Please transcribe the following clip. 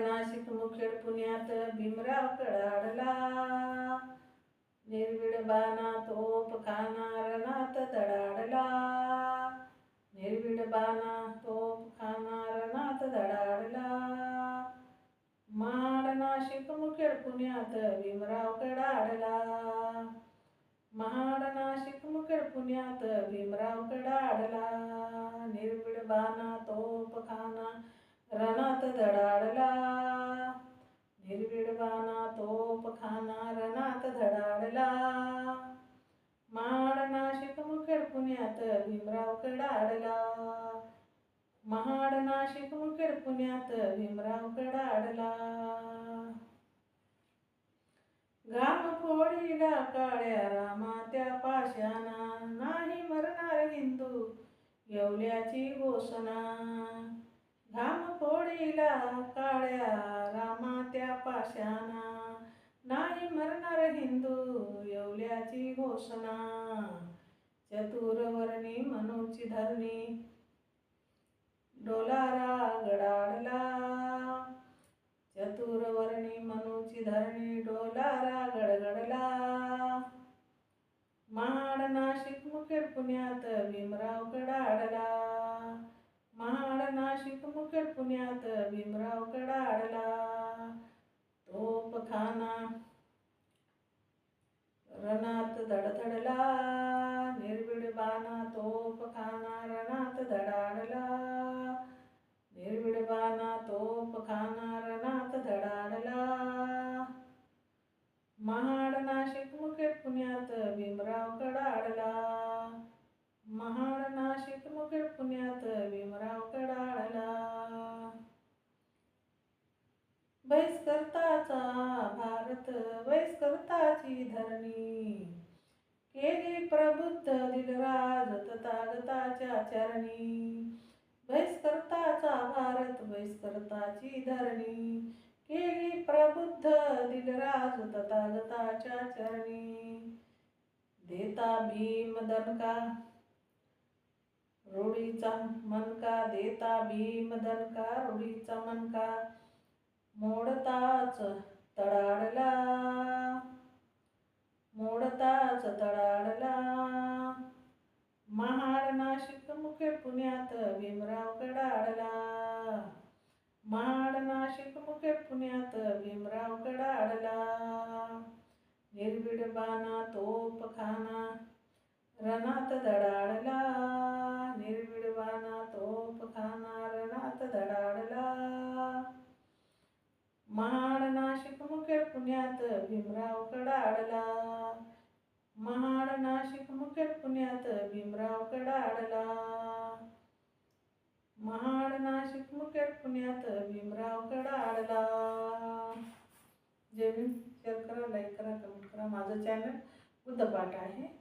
नाशिक मुखेड पुण्यात भीमराव कडाडला. निर्विड बाना तोप खाना रणात धडाडला निर्भीड बाना तोप खाना रणात धडाडला महाड नाशिक मुखेड पुण्यात भीमराव कडाडला. महाड नाशिक मुखेड पुण्यात भीमराव कडाडला. निर्विड बाना तोप खाना रणात धडाडला तोप खाना रणात धडाडला. महाड नाशिक मुखेड पुण्यात भीमराव कडाडला महाड नाशिक मुखेड पुण्यात भीमराव कडाडला घाम फोडीला काळ्या रामा त्या पाशाना नाही मरणार हिंदू येवल्याची घोषणा. घाम फोडीला काळ्या रामा त्या पाशाना नाही मरणार हिंदू येवल्याची घोषणा. चतुरवर्णी मनूची धरणी. डोलारा गडाडला. चतुरवर्णी मनूची धरणी डोलारा गडगडला. महाड नाशिक मुखेड पुण्यात भीमराव गडाडला. महाड नाशिक मुखेड पुण्यात भीमराव गडाडला. तोपखाना रणात धडधडला निर्भीड बाणा तोपखाना रणात धडाडला निर्भीड बाणा तोपखाना रणात धडाडला महाड नाशिक मुखेड पुण्यात भीमराव कडाडला. महाड नाशिक मुखेड पुण्यात भीमराव कडाडला. बहिष्कर्ताचा भारत बहिष्कर्ताची धरणी केली प्रबुद्ध दिलराज तथागताच्या चरणी बहिष्कर्ताचा भारत बहिष्कर्ताची धरणी. केली प्रबुद्ध दिलराज तथागताच्या चरणी देता भीम दनका रूढीचा मनका देता भीम दनका रूढीचा मनका. मोडताच तडाडला पुण्यात भीमराव कडाडला महाड नाशिक मुखेड पुण्यात भीमराव कडाडला निर्भीड बाणा तोप खाना रणात धडाडला निर्भीड बाणा तोप खाना रणात धडाडला महाड नाशिक मुखेड पुण्यात भीमराव कडाडला महाड नाशिक मुखेड पुण्यात भीमराव कडाडला महाड नाशिक मुकेट पुण्यात भीमराव कडाडला जय भीम. शेअर करा लाईक करा कमेंट करा. माझं चॅनल बुद्धपाठ आहे.